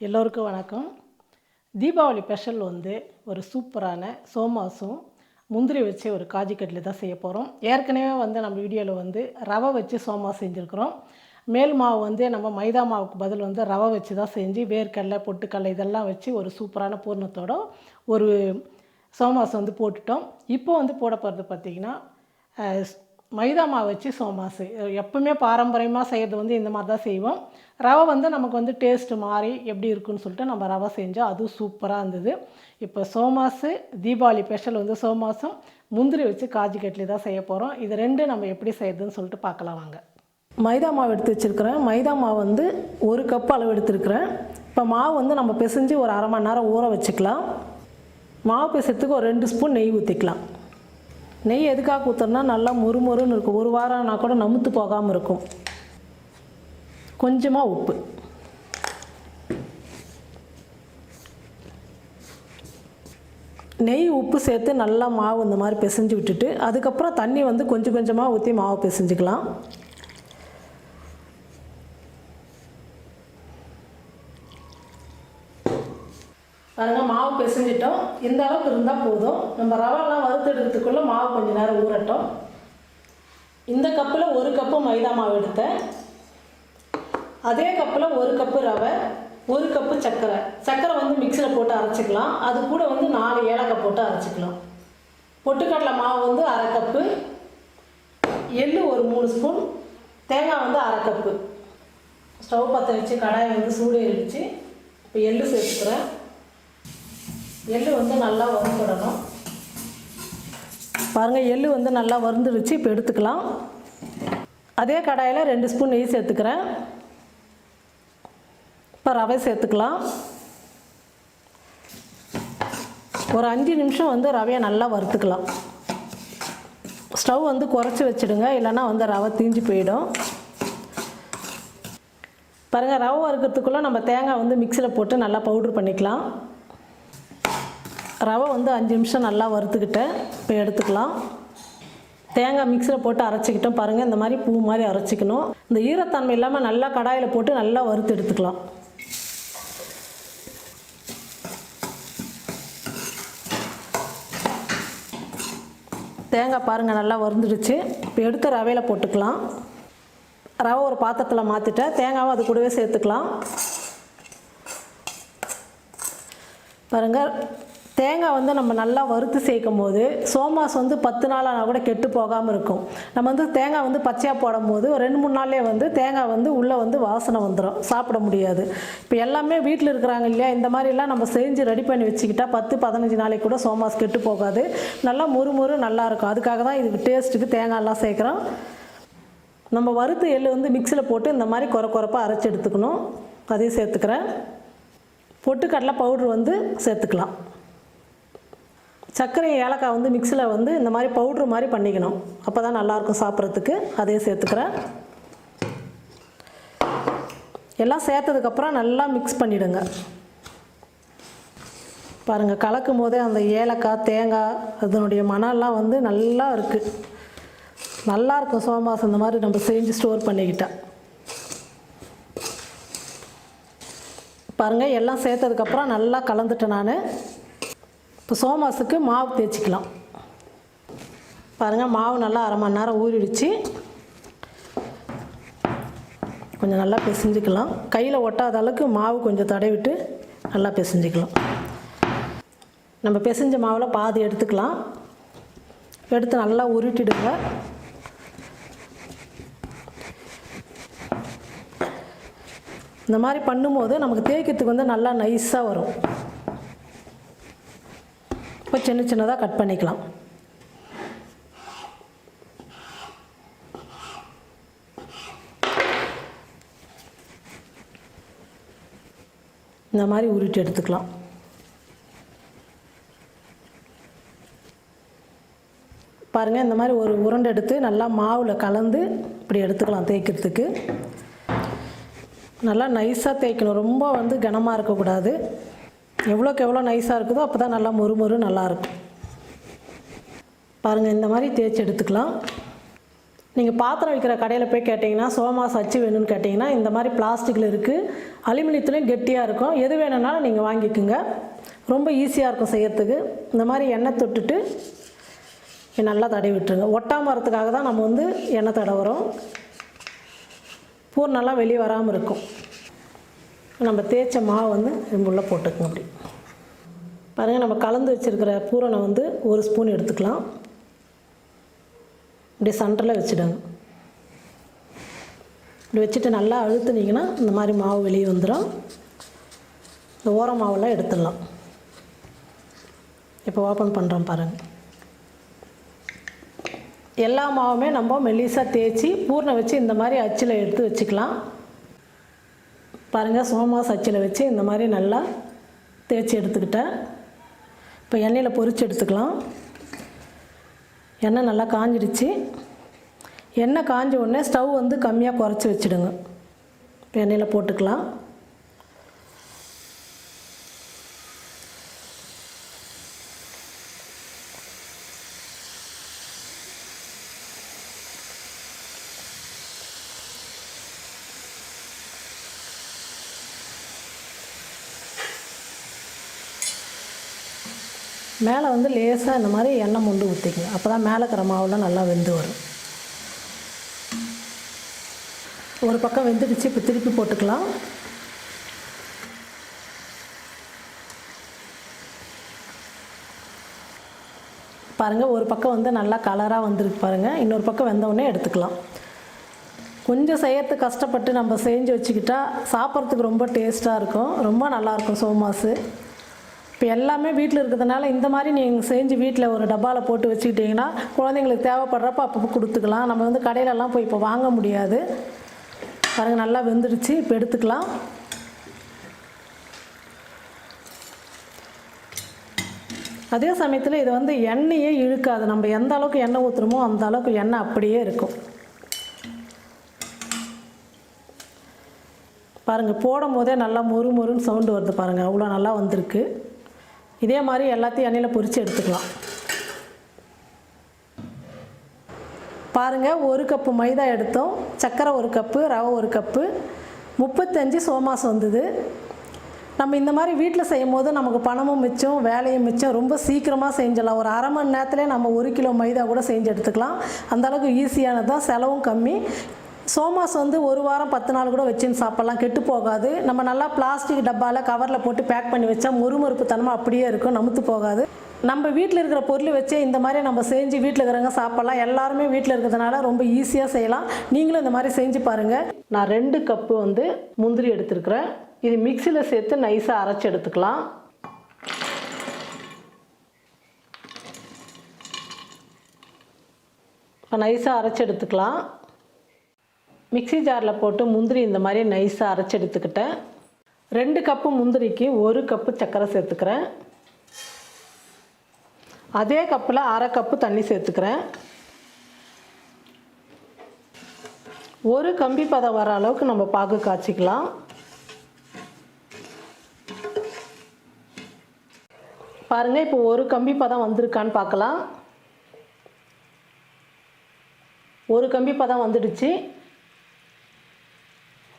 எல்லோருக்கும் வணக்கம். தீபாவளி ஸ்பெஷல் வந்து ஒரு சூப்பரான சோமாசும் முந்திரி வச்சு ஒரு காஜி கட்லி தான் செய்ய போகிறோம் ஏற்கனவே வந்து நம்ம வீடியோவில் வந்து ரவை வச்சு சோமா செஞ்சுருக்குறோம். மேல் மாவு வந்து நம்ம மைதா மாவுக்கு பதில் வந்து ரவை வச்சு தான் செஞ்சு வேர்க்கடலை பொட்டுக்கடலை இதெல்லாம் வச்சு ஒரு சூப்பரான பூர்ணத்தோட ஒரு சோமாஸ் வந்து போட்டுட்டோம். இப்போ வந்து போட போகிறது பார்த்திங்கன்னா மைதா மாவு வச்சு சோமாசு எப்பவுமே பாரம்பரியமாக செய்கிறது வந்து இந்த மாதிரி தான் செய்வோம். ரவை வந்து நமக்கு வந்து டேஸ்ட்டு மாறி எப்படி இருக்குன்னு சொல்லிட்டு நம்ம ரவை செஞ்சோம் அதுவும் சூப்பராக இருந்தது. இப்போ சோமாசு தீபாவளி ஸ்பெஷல் வந்து சோமாசும் முந்திரி வச்சு காஜி கட்லி தான் செய்ய போகிறோம் இது ரெண்டு நம்ம எப்படி செய்யறதுன்னு சொல்லிட்டு பார்க்கலாம் வாங்க. மைதா மாவு எடுத்து வச்சுருக்கிறேன். மைதா மாவு வந்து ஒரு கப் அளவு எடுத்துருக்கிறேன். இப்போ மாவு வந்து நம்ம பிசைஞ்சு ஒரு அரை மணி நேரம் ஊற வச்சுக்கலாம். மாவு பிசைறதுக்கு ஒரு ரெண்டு ஸ்பூன் நெய் ஊற்றிக்கலாம் நெய் எதுக்காக ஊற்றுறோம்னா நல்லா முறுமுறுன்னு இருக்கும். ஒரு வாரம்னா கூட நமுத்து போகாமல் இருக்கும். கொஞ்சமாக உப்பு. நெய் உப்பு சேர்த்து நல்லா மாவு இந்த மாதிரி பிசைஞ்சு விட்டுட்டு அதுக்கப்புறம் தண்ணி வந்து கொஞ்சம் கொஞ்சமாக ஊற்றி மாவு பிசைஞ்சிக்கலாம். பாருங்கள் மாவு பிசைஞ்சிட்டோம். இந்த அளவுக்கு இருந்தால் போதும். நம்ம ரவாலாம் வறுத்து எடுக்கிறதுக்குள்ளே மாவு கொஞ்சம் நேரம் ஊறட்டும். இந்த கப்பில் ஒரு கப்பு மைதா மாவு எடுத்தேன். அதே கப்பில் ஒரு கப்பு ரவை ஒரு கப்பு சர்க்கரை. சர்க்கரை வந்து மிக்சியில் போட்டு அரைச்சிக்கலாம். அது கூட வந்து நாலு ஏலக்காய் போட்டு அரைச்சிக்கலாம். பொட்டுக்கடலை மாவு வந்து அரை கப்பு. எள்ளு ஒரு மூணு ஸ்பூன். தேங்காய் வந்து அரை கப்பு. ஸ்டவ் பற்ற வச்சு கடாயை வந்து சூடு எரிச்சு இப்போ எள்ளு சேர்த்துக்கிறேன். எள்ளு வந்து நல்லா வறுத்துடணும். பாருங்கள் எள்ளு வந்து நல்லா வறுந்துடுச்சு இப்போ எடுத்துக்கலாம். அதே கடாயில் ரெண்டு ஸ்பூன் நெய் சேர்த்துக்கிறேன். இப்போ ரவை சேர்த்துக்கலாம். ஒரு அஞ்சு நிமிஷம் வந்து ரவையை நல்லா வறுத்துக்கலாம். ஸ்டவ் வந்து குறைச்சி வச்சுடுங்க. இல்லைன்னா வந்து ரவை தீஞ்சு போயிடும். பாருங்கள் ரவை வறுக்கிறதுக்குள்ளே நம்ம தேங்காய் வந்து மிக்சியில் போட்டு நல்லா பவுட்ரு பண்ணிக்கலாம். ரவை வந்து அஞ்சு நிமிஷம் நல்லா வறுத்துக்கிட்டேன் இப்போ எடுத்துக்கலாம். தேங்காய் மிக்சியில் போட்டு அரைச்சிக்கிட்டோம். பாருங்கள் இந்த மாதிரி பூ மாதிரி அரைச்சிக்கணும். இந்த ஈரத்தன்மை இல்லாமல் நல்லா கடாயில் போட்டு நல்லா வறுத்து எடுத்துக்கலாம். தேங்காய் பாருங்கள் நல்லா வறுந்துடுச்சு. இப்போ எடுத்து ரவையில் போட்டுக்கலாம். ரவை ஒரு பாத்திரத்தில் மாற்றிட்டேன் தேங்காவும் அது கூடவே சேர்த்துக்கலாம். பாருங்கள் தேங்காய் வந்து நம்ம நல்லா வறுத்து சேர்க்கும் போது சோமாஸ் வந்து பத்து நாள் ஆனால் கூட கெட்டு போகாமல் இருக்கும். நம்ம வந்து தேங்காய் வந்து பச்சையாக போடும் போது ஒரு ரெண்டு மூணு நாள்லேயே வந்து தேங்காய் வந்து உள்ளே வந்து வாசனை வந்துடும் சாப்பிட முடியாது. இப்போ எல்லாமே வீட்டில் இருக்கிறாங்க இல்லையா? இந்த மாதிரிலாம் நம்ம செஞ்சு ரெடி பண்ணி வச்சுக்கிட்டா பத்து பதினஞ்சு நாளைக்கு கூட சோமாஸ் கெட்டு போகாது. நல்லா முறுமுறு நல்லாயிருக்கும் அதுக்காக தான் இதுக்கு டேஸ்ட்டுக்கு தேங்காயெல்லாம் சேர்க்குறோம். நம்ம வறுத்து எள்ளு வந்து மிக்சியில் போட்டு இந்த மாதிரி குறை குறைப்பாக அரைச்சி எடுத்துக்கணும். அதையும் சேர்த்துக்கிறேன். பொட்டுக்கடலை பவுட்ரு வந்து சேர்த்துக்கலாம். சர்க்கரை ஏலக்காய் வந்து மிக்சியில் வந்து இந்த மாதிரி பவுட்ரு மாதிரி பண்ணிக்கணும். அப்போ தான் நல்லாயிருக்கும் சாப்பிட்றதுக்கு. அதையும் சேர்த்துக்கிறேன். எல்லாம் சேர்த்ததுக்கப்புறம் நல்லா மிக்ஸ் பண்ணிவிடுங்க பாருங்கள் கலக்கும் போதே அந்த ஏலக்காய் தேங்காய் அதனுடைய மணம்லாம் வந்து நல்லா இருக்குது நல்லாயிருக்கும் சோமாசம் சோமாஸ் இந்த மாதிரி நம்ம செஞ்சு ஸ்டோர் பண்ணிக்கிட்டா. பாருங்கள் எல்லாம் சேர்த்ததுக்கப்புறம் நல்லா கலந்துட்டேன் நான். இப்போ சோமாஸுக்கு மாவு தேய்ச்சிக்கலாம். பாருங்கள் மாவு நல்லா அரை மணி நேரம் ஊறிடுச்சு. கொஞ்சம் நல்லா பிசைஞ்சிக்கலாம். கையில் ஒட்டாத அளவுக்கு மாவு கொஞ்சம் தடவிட்டு நல்லா பிசைஞ்சிக்கலாம். நம்ம பிசைஞ்ச மாவில் பாதி எடுத்துக்கலாம். எடுத்து நல்லா உருட்டிடுங்க. இந்த மாதிரி பண்ணும்போது நமக்கு தேய்க்கிறதுக்கு வந்து நல்லா நைஸாக வரும். சின்ன சின்னதாக கட் பண்ணிக்கலாம். இந்த மாதிரி உருட்டி எடுத்துக்கலாம். பாருங்கள் இந்த மாதிரி ஒரு உருண்டை எடுத்து நல்லா மாவில் கலந்து இப்படி எடுத்துக்கலாம் தேய்க்கிறதுக்கு. நல்லா நைஸாக தேய்க்கணும். ரொம்ப வந்து கனமாக இருக்கக்கூடாது. எவ்வளோக்கு எவ்வளோ நைஸாக இருக்குதோ அப்போ தான் நல்லா மொறு மொறு நல்லாயிருக்கும் பாருங்கள் இந்த மாதிரி தேய்ச்சி எடுத்துக்கலாம். நீங்கள் பாத்திரம் விற்கிற கடையில் போய் கேட்டிங்கன்னா சோமாஸ் அச்சு வேணும்னு கேட்டிங்கன்னா இந்த மாதிரி பிளாஸ்டிக்கில் இருக்குது அலுமினியத்துலேயும் கெட்டியாக இருக்கும். எது வேணும்னாலும் நீங்கள் வாங்கிக்கோங்க. ரொம்ப ஈஸியாக இருக்கும் செய்யறதுக்கு. இந்த மாதிரி எண்ணெய் தொட்டுட்டு நல்லா தடவி விட்டுருங்க. ஒட்டாமல் வரத்துக்காக தான் நம்ம வந்து எண்ணெய் தடவுறோம். பூர் நல்லா வெளியே வராமல் இருக்கும். நம்ம தேய்ச்ச மாவு வந்து ரொம்ப உள்ள போட்டுக்கோங்க அப்படி. பாருங்கள் நம்ம கலந்து வச்சுருக்கிற பூரணை வந்து ஒரு ஸ்பூன் எடுத்துக்கலாம். இப்படி சென்டரில் வச்சுடுங்க. இப்படி வச்சுட்டு நல்லா அழுத்துனீங்கன்னா இந்த மாதிரி மாவு வெளியே வந்துடும். இந்த ஓர மாவெல்லாம் எடுத்துடலாம். இப்போ ஓப்பன் பண்ணுறோம் பாருங்கள் எல்லா மாவுமே நம்ம மெல்லிசாக தேய்ச்சி பூர்ணை வச்சு இந்த மாதிரி அச்சில் எடுத்து வச்சுக்கலாம். பாருங்கள் சோமாஸ் அச்சில் வச்சு இந்த மாதிரி நல்லா தேய்ச்சி எடுத்துக்கிட்டேன். இப்போ எண்ணெயில் பொறிச்சு எடுத்துக்கலாம். எண்ணெய் நல்லா காஞ்சிடுச்சு. எண்ணெய் காஞ்ச உடனே ஸ்டவ் வந்து கம்மியாக குறைச்சி வச்சுடுங்க. இப்போ எண்ணெயில் போட்டுக்கலாம். மேலே வந்து லேசாக இந்த மாதிரி எண்ணெய் முண்டு ஊற்றிக்கணும் அப்போ தான் மேலே இருக்கிற மாவுலாம் நல்லா வெந்து வரும். ஒரு பக்கம் வெந்துடுச்சு இப்போ திருப்பி போட்டுக்கலாம். பாருங்கள் ஒரு பக்கம் வந்து நல்லா கலராக வந்திருக்கு பாருங்கள் இன்னொரு பக்கம் வெந்தவுடனே எடுத்துக்கலாம். கொஞ்சம் செய்யறதுக்கு கஷ்டப்பட்டு நம்ம செஞ்சு வச்சுக்கிட்டா சாப்பிட்றதுக்கு ரொம்ப டேஸ்ட்டாக இருக்கும். ரொம்ப நல்லாயிருக்கும் சோமாஸு. இப்போ எல்லாமே வீட்டில் இருக்கிறதுனால இந்த மாதிரி நீங்கள் செஞ்சு வீட்டில் ஒரு டப்பாவில் போட்டு வச்சுக்கிட்டிங்கன்னா குழந்தைங்களுக்கு தேவைப்படுறப்ப அப்பப்போ கொடுத்துக்கலாம். நம்ம வந்து கடையிலலாம் போய் இப்போ வாங்க முடியாது. பாருங்கள் நல்லா வெந்துடுச்சு. இப்போ எடுத்துக்கலாம். அதே சமயத்தில் இது வந்து எண்ணெயே இழுக்காது. நம்ம எந்த அளவுக்கு எண்ணெய் ஊற்றுறோமோ அந்த அளவுக்கு எண்ணெய் அப்படியே இருக்கும். பாருங்கள் போடும் போதே நல்லா மொறு மொறுன்னு சவுண்டு வருது பாருங்கள் அவ்வளோ நல்லா வந்திருக்கு. இதே மாதிரி எல்லாத்தையும் எண்ணெயில் பொரித்து எடுத்துக்கலாம். பாருங்கள் ஒரு கப்பு மைதா எடுத்தோம். சர்க்கரை ஒரு கப்பு ரவை ஒரு கப்பு. முப்பத்தஞ்சு சோமாஸ் வந்தது. நம்ம இந்த மாதிரி வீட்டில் செய்யும் போது நமக்கு பணமும் மிச்சம் வேலையும் மிச்சம். ரொம்ப சீக்கிரமாக செஞ்சிடலாம். ஒரு அரை மணி நேரத்துலேயே நம்ம ஒரு கிலோ மைதா கூட செஞ்சு எடுத்துக்கலாம். அந்தளவுக்கு ஈஸியானது தான் செலவும் கம்மி. சோமாஸ் வந்து ஒரு வாரம் பத்து நாள் கூட வச்சுன்னு சாப்பிட்லாம். கெட்டு போகாது. நம்ம நல்லா பிளாஸ்டிக் டப்பாவில் கவரில் போட்டு பேக் பண்ணி வச்சா முறுமுறுப்பு தனமாக அப்படியே இருக்கும். நமுத்து போகாது. நம்ம வீட்டில் இருக்கிற பொருள் வச்சே இந்த மாதிரி நம்ம செஞ்சு வீட்டில் இருக்கிறவங்க சாப்பிட்லாம். எல்லாருமே வீட்டில் இருக்கிறதுனால ரொம்ப ஈஸியாக செய்யலாம். நீங்களும் இந்த மாதிரி செஞ்சு பாருங்கள் நான் ரெண்டு கப்பு வந்து முந்திரி எடுத்துருக்குறேன். இது மிக்சியில் சேர்த்து நைஸாக அரைச்சி எடுத்துக்கலாம். இப்போ நைஸாக அரைச்சி எடுத்துக்கலாம். மிக்ஸி ஜாரில் போட்டு முந்திரி இந்த மாதிரி நைஸாக அரைச்சி எடுத்துக்கிட்டேன். ரெண்டு கப்பு முந்திரிக்கு ஒரு கப்பு சர்க்கரை சேர்த்துக்கிறேன். அதே கப்பில் அரை கப்பு தண்ணி சேர்த்துக்கிறேன். ஒரு கம்பி பதம் வர அளவுக்கு நம்ம பாகு காய்ச்சிக்கலாம். பாருங்கள் இப்போ ஒரு கம்பி பதம் வந்திருக்கான்னு பார்க்கலாம். ஒரு கம்பி பதம் வந்துடுச்சு.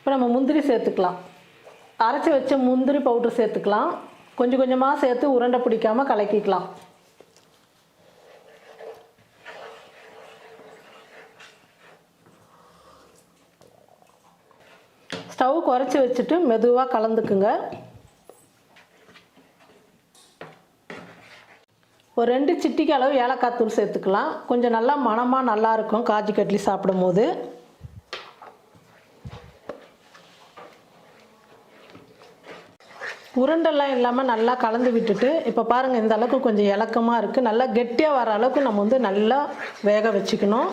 இப்போ நம்ம முந்திரி சேர்த்துக்கலாம். அரைச்சி வச்ச முந்திரி பவுட்ரு சேர்த்துக்கலாம். கொஞ்சம் கொஞ்சமாக சேர்த்து உருண்டை பிடிக்காமல் கலக்கிக்கலாம். ஸ்டவ் குறைச்சி வச்சுட்டு மெதுவாக கலந்துக்குங்க. ஒரு ரெண்டு சிட்டிக்கு அளவு ஏலக்காய் தூள் சேர்த்துக்கலாம். கொஞ்சம் நல்லா மணமாக நல்லாயிருக்கும் காஜி கட்லி சாப்பிடும் போது உருண்டெல்லாம் இல்லாமல் நல்லா கலந்து விட்டுட்டு இப்போ பாருங்கள் இந்த அளவுக்கு கொஞ்சம் இலக்கமாக இருக்குது நல்லா கெட்டியாக வர அளவுக்கு நம்ம வந்து நல்லா வேக வச்சுக்கணும்.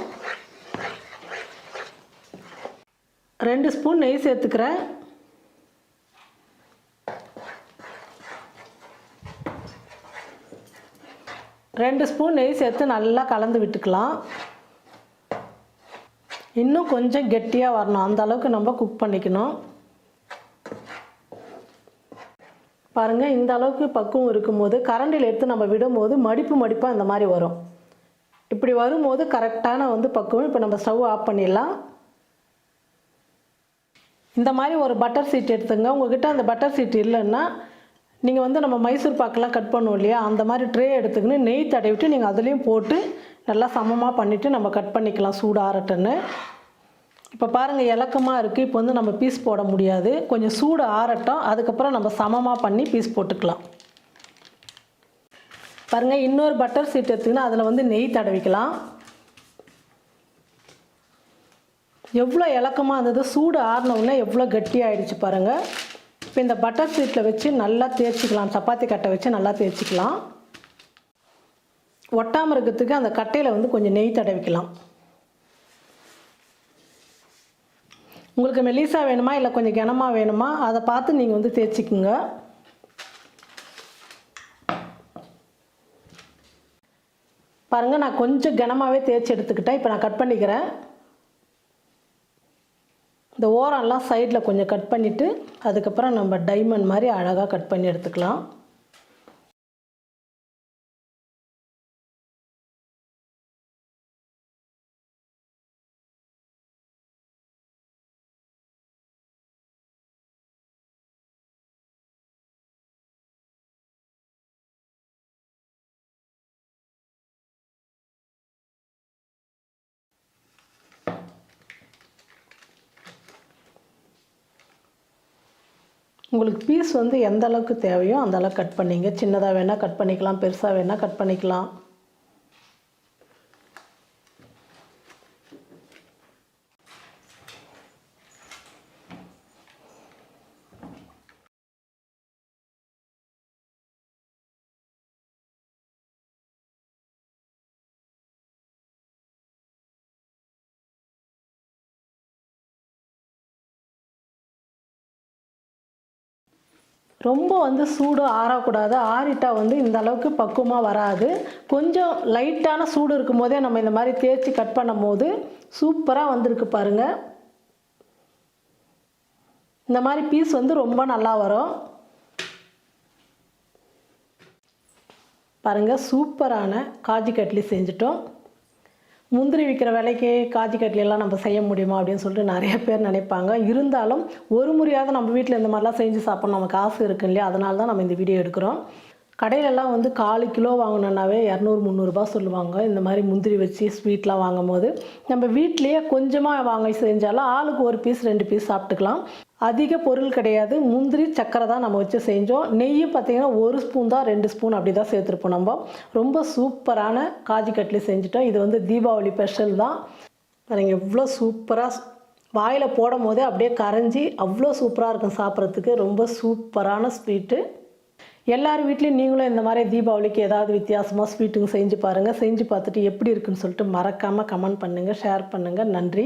ரெண்டு ஸ்பூன் நெய் சேர்த்துக்கிறேன். ரெண்டு ஸ்பூன் நெய் சேர்த்து நல்லா கலந்து விட்டுக்கலாம். இன்னும் கொஞ்சம் கெட்டியாக வரணும். அந்த அளவுக்கு நம்ம குக் பண்ணிக்கணும். பாருங்கள் இந்த அளவுக்கு பக்குவம் இருக்கும்போது கரண்டில் எடுத்து நம்ம விடும்போது மடிப்பு மடிப்பாக இந்த மாதிரி வரும். இப்படி வரும்போது கரெக்டான வந்து பக்குவம். இப்போ நம்ம ஸ்டவ் ஆஃப் பண்ணிடலாம். இந்த மாதிரி ஒரு பட்டர் சீட் எடுத்துங்க. உங்ககிட்ட அந்த பட்டர் சீட் இல்லைன்னா நீங்கள் வந்து நம்ம மைசூர் பாக்கெலாம் கட் பண்ணுவோம் இல்லையா? அந்த மாதிரி ட்ரே எடுத்துக்கின்னு நெய் தடவிட்டு நீங்கள் அதுலேயும் போட்டு நல்லா சமமாக பண்ணிவிட்டு நம்ம கட் பண்ணிக்கலாம் சூடு இப்போ பாருங்கள் இலக்கமாக இருக்குது இப்போ வந்து நம்ம பீஸ் போட முடியாது. கொஞ்சம் சூடு ஆறட்டும். அதுக்கப்புறம் நம்ம சமமாக பண்ணி பீஸ் போட்டுக்கலாம். பாருங்கள் இன்னொரு பட்டர் சீட் எடுத்துக்கினா அதில் வந்து நெய் தடவிக்கலாம். எவ்வளோ இலக்கமாக இருந்தது சூடு ஆறினவுடனே எவ்வளோ கட்டியாயிடுச்சு பாருங்கள் இப்போ இந்த பட்டர் சீட்டில் வச்சு நல்லா தேய்ச்சிக்கலாம். சப்பாத்தி கட்டை வச்சு நல்லா தேய்ச்சிக்கலாம். ஒட்டாமல் இருக்கிறதுக்கு அந்த கட்டையில் வந்து கொஞ்சம் நெய் தடவிக்கலாம். உங்களுக்கு மெலிசா வேணுமா இல்லை கொஞ்சம் கனமாக வேணுமா? அதை பார்த்து நீங்கள் வந்து தேய்ச்சிக்குங்க. பாருங்கள் நான் கொஞ்சம் கனமாகவே தேய்ச்சி எடுத்துக்கிட்டேன். இப்போ நான் கட் பண்ணிக்கிறேன். இந்த ஓரம்லாம் சைடில் கொஞ்சம் கட் பண்ணிவிட்டு அதுக்கப்புறம் நம்ம டைமண்ட் மாதிரி அழகாக கட் பண்ணி எடுத்துக்கலாம். உங்களுக்கு பீஸ் வந்து எந்த அளவுக்கு தேவையோ அந்த அளவுக்கு கட் பண்ணிங்க. சின்னதாக வேணால் கட் பண்ணிக்கலாம் பெருசாக வேணால் கட் பண்ணிக்கலாம். ரொம்ப வந்து சூடு ஆறக்கூடாது. ஆறிட்டால் வந்து இந்த அளவுக்கு பக்குவமாக வராது. கொஞ்சம் லைட்டான சூடு இருக்கும் போதே நம்ம இந்த மாதிரி தேய்ச்சி கட் பண்ணும் போது சூப்பராக வந்திருக்கு பாருங்கள் இந்த மாதிரி பீஸ் வந்து ரொம்ப நல்லா வரும். பாருங்கள் சூப்பரான காஜி கட்லி செஞ்சிட்டோம். முந்திரி விற்கிற விலைக்கு காஜி கட்லி நம்ம செய்ய முடியுமா அப்படின்னு சொல்லிட்டு நிறைய பேர் நினைப்பாங்க. இருந்தாலும் ஒரு முறையாவது நம்ம வீட்டில் இந்த மாதிரிலாம் செஞ்சு சாப்பிட்ணும். நம்ம காசு இருக்கு இல்லையா? அதனால தான் நம்ம இந்த வீடியோ எடுக்கிறோம். கடையிலலாம் வந்து காலு கிலோ வாங்கினோன்னாவே இரநூறு முந்நூறுரூபா சொல்லுவாங்க. இந்த மாதிரி முந்திரி வச்சு ஸ்வீட்லாம் வாங்கும் போது நம்ம வீட்லேயே கொஞ்சமாக வாங்கி செஞ்சாலும் ஆளுக்கு ஒரு பீஸ் ரெண்டு பீஸ் சாப்பிட்டுக்கலாம். அதிக பொருள் கிடையாது. முந்திரி சக்கரை தான் நம்ம வச்சு செஞ்சோம். நெய்யும் பார்த்திங்கன்னா ஒரு ஸ்பூன் தான் ரெண்டு ஸ்பூன் அப்படி தான் சேர்த்துருப்போம் நம்ம. ரொம்ப சூப்பரான காஜி கட்லி செஞ்சுட்டோம். இது வந்து தீபாவளி ஸ்பெஷல் தான். பாருங்க எவ்வளோ சூப்பராக வாயில் போடும் போதே அப்படியே கரைஞ்சி அவ்வளோ சூப்பராக இருக்கும் சாப்பிட்றதுக்கு. ரொம்ப சூப்பரான ஸ்வீட்டு எல்லார் வீட்லேயும் நீங்களும் இந்த மாதிரி தீபாவளிக்கு ஏதாவது வித்தியாசமாக ஸ்வீட்டுங்க செஞ்சு பாருங்கள் செஞ்சு பார்த்துட்டு எப்படி இருக்குன்னு சொல்லிட்டு மறக்காமல் கமெண்ட் பண்ணுங்கள் ஷேர் பண்ணுங்கள் நன்றி.